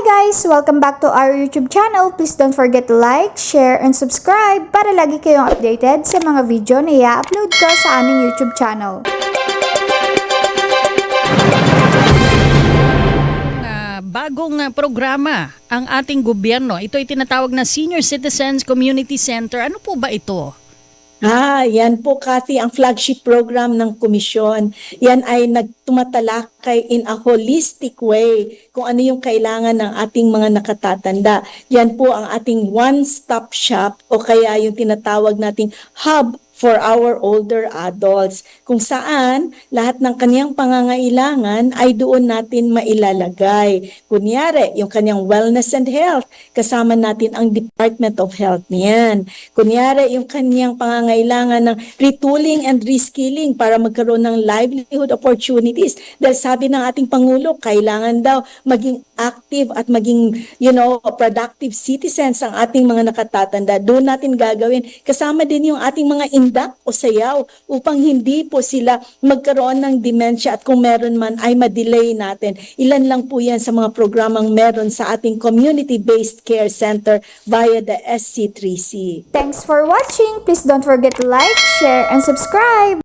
guys! Welcome back to our YouTube channel. Please don't forget to like, share, and subscribe para lagi kayong updated sa mga video na i-upload ko sa aming YouTube channel. Ah, bagong ah, programa ang ating gobyerno. Ito ay tinatawag na Senior Citizens Community Center. Ano po ba ito? Ah, yan po kasi ang flagship program ng komisyon. Yan ay nagtumatalakay in a holistic way kung ano yung kailangan ng ating mga nakatatanda. Yan po ang ating one-stop shop o kaya yung tinatawag nating hub for our older adults kung saan lahat ng kanyang pangangailangan ay doon natin mailalagay. Kunyari, yung kanyang wellness and health, kasama natin ang Department of Health niyan. Kunyari, yung kanyang pangangailangan ng retooling and reskilling para magkaroon ng livelihood opportunities. Dahil sabi ng ating Pangulo, kailangan daw maging active at maging, you know, productive citizens ang ating mga nakatatanda. Doon natin gagawin. Kasama din yung ating mga indak o sayaw upang hindi po sila magkaroon ng dementia at kung meron man ay ma-delay natin. Ilan lang po yan sa mga programang meron sa ating community-based care center via the SC3C. Thanks for watching! Please don't forget to like, share, and subscribe!